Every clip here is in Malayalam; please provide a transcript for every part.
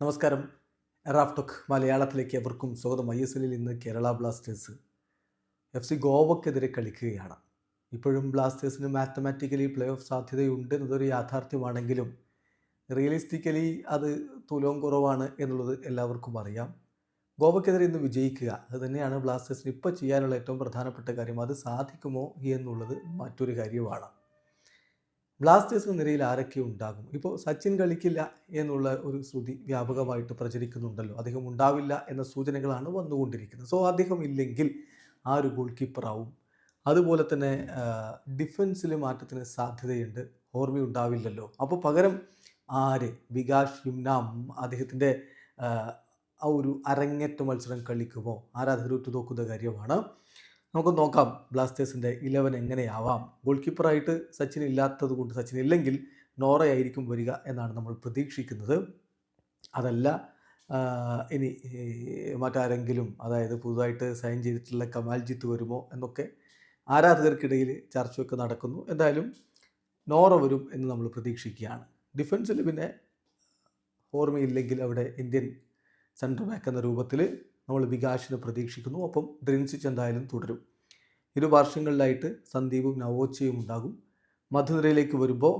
നമസ്കാരം. റാഫ്ടോക്ക് മലയാളത്തിലേക്ക് എവർക്കും സ്വാഗതം. ഐ എസ് എല്ലിൽ ഇന്ന് കേരള ബ്ലാസ്റ്റേഴ്സ് എഫ് സി ഗോവക്കെതിരെ കളിക്കുകയാണ്. ഇപ്പോഴും ബ്ലാസ്റ്റേഴ്സിന് മാത്തമാറ്റിക്കലി പ്ലേ ഓഫ് സാധ്യതയുണ്ട് എന്നതൊരു യാഥാർത്ഥ്യമാണെങ്കിലും റിയലിസ്റ്റിക്കലി അത് തുലവും കുറവാണ് എന്നുള്ളത് എല്ലാവർക്കും അറിയാം. ഗോവക്കെതിരെ ഇന്ന് വിജയിക്കുക അത് തന്നെയാണ് ബ്ലാസ്റ്റേഴ്സിന് ഇപ്പോൾ ചെയ്യാനുള്ള ഏറ്റവും പ്രധാനപ്പെട്ട കാര്യം. അത് സാധിക്കുമോ എന്നുള്ളത് മറ്റൊരു കാര്യമാണ്. ബ്ലാസ്റ്റേഴ്സിന് നിരയിൽ ആരൊക്കെ ഉണ്ടാകും? ഇപ്പോൾ സച്ചിൻ കളിക്കില്ല എന്നുള്ള ഒരു ശ്രുതി വ്യാപകമായിട്ട് പ്രചരിക്കുന്നുണ്ടല്ലോ. അദ്ദേഹം ഉണ്ടാവില്ല എന്ന സൂചനകളാണ് വന്നുകൊണ്ടിരിക്കുന്നത്. സോ അദ്ദേഹം ഇല്ലെങ്കിൽ ആ ഒരു ഗോൾ കീപ്പറാവും അതുപോലെ തന്നെ ഡിഫൻസിൽ മാറ്റത്തിന് സാധ്യതയുണ്ട്. ഓർമ്മ ഉണ്ടാവില്ലല്ലോ. അപ്പോൾ പകരം ആര്? വികാഷ് യുംനാം അദ്ദേഹത്തിന്റെ ആ ഒരു അരങ്ങേറ്റ മത്സരം കളിക്കുമോ? ആരാധകർ ഉറ്റുനോക്കുന്ന കാര്യമാണ്. നമുക്ക് നോക്കാം. ബ്ലാസ്റ്റേഴ്സിന്റെ ഇലവൻ എങ്ങനെയാവാം? ഗോൾ കീപ്പറായിട്ട് സച്ചിൻ ഇല്ലാത്തത് കൊണ്ട് സച്ചിൻ ഇല്ലെങ്കിൽ നോറയായിരിക്കും വരിക എന്നാണ് നമ്മൾ പ്രതീക്ഷിക്കുന്നത്. അതല്ല ഇനി മറ്റാരെങ്കിലും അതായത് പുതുതായിട്ട് സൈൻ ചെയ്തിട്ടുള്ള കമാൽജിത്ത് വരുമോ എന്നൊക്കെ ആരാധകർക്കിടയിൽ ചർച്ചയൊക്കെ നടക്കുന്നു. എന്തായാലും നോറ വരും എന്ന് നമ്മൾ പ്രതീക്ഷിക്കുകയാണ്. ഡിഫൻസിൽ പിന്നെ ഓർമ്മയില്ലെങ്കിൽ അവിടെ ഇന്ത്യൻ സെൻട്രൽ ബാക്ക് എന്ന രൂപത്തിൽ നമ്മൾ വികാശിന് പ്രതീക്ഷിക്കുന്നു. ഒപ്പം ഡ്രിൻസിച്ച് എന്തായാലും തുടരും. ഇരു വർഷങ്ങളിലായിട്ട് സന്ദീപും നവോച്ചയും ഉണ്ടാകും. മധുനിരയിലേക്ക് വരുമ്പോൾ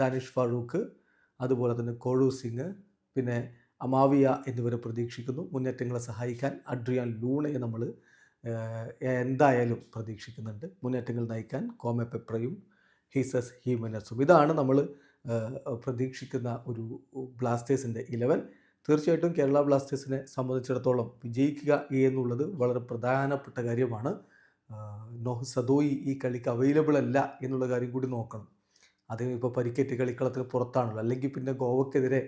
ഡാനിഷ് ഫാറൂഖ് അതുപോലെ തന്നെ കോഴു സിംഗ് പിന്നെ അമാവിയ എന്നിവരെ പ്രതീക്ഷിക്കുന്നു. മുന്നേറ്റങ്ങളെ സഹായിക്കാൻ അഡ്രിയാൻ ലൂണയെ നമ്മൾ എന്തായാലും പ്രതീക്ഷിക്കുന്നുണ്ട്. മുന്നേറ്റങ്ങൾ നയിക്കാൻ കോമ പെപ്രയും ഹീസസ് ഹീമനസും ഇതാണ് നമ്മൾ പ്രതീക്ഷിക്കുന്ന ഒരു ബ്ലാസ്റ്റേഴ്സിന്റെ ഇലവൻ. തീർച്ചയായിട്ടും കേരള ബ്ലാസ്റ്റേഴ്സിനെ സംബന്ധിച്ചിടത്തോളം വിജയിക്കുക എന്നുള്ളത് വളരെ പ്രധാനപ്പെട്ട കാര്യമാണ്. നോഹ് സദോയി ഈ കളിക്ക് അവൈലബിൾ അല്ല എന്നുള്ള കാര്യം കൂടി നോക്കണം. അദ്ദേഹം ഇപ്പോൾ പരിക്കേറ്റ് കളിക്കളത്തിന് പുറത്താണല്ലോ. അല്ലെങ്കിൽ പിന്നെ ഗോവക്കെതിരെ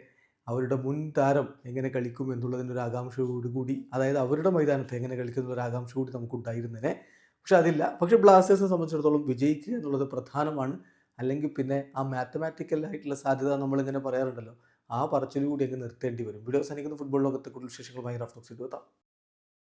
അവരുടെ മുൻ താരം എങ്ങനെ കളിക്കും എന്നുള്ളതിന്റെ ഒരു ആകാംക്ഷയോടുകൂടി അതായത് അവരുടെ മൈതാനത്ത് എങ്ങനെ കളിക്കുന്ന ഒരു ആകാംക്ഷ കൂടി നമുക്കുണ്ടായിരുന്നേനെ. പക്ഷെ അതില്ല. പക്ഷെ ബ്ലാസ്റ്റേഴ്സിനെ സംബന്ധിച്ചിടത്തോളം വിജയിക്കുക എന്നുള്ളത് പ്രധാനമാണ്. അല്ലെങ്കിൽ പിന്നെ ആ മാത്തമാറ്റിക്കൽ ആയിട്ടുള്ള സാധ്യത നമ്മളിങ്ങനെ പറയാറുണ്ടല്ലോ. ആ പറച്ചിലൂടെ അങ്ങ് നിർത്തേണ്ടി വരും. വീഡിയോ അവസാനിക്കുന്ന. ഫുട്ബോൾ ലോകത്തെ കൂടുതൽ വിശേഷങ്ങളുമായി റഫ്ലോക്സ് എത്താം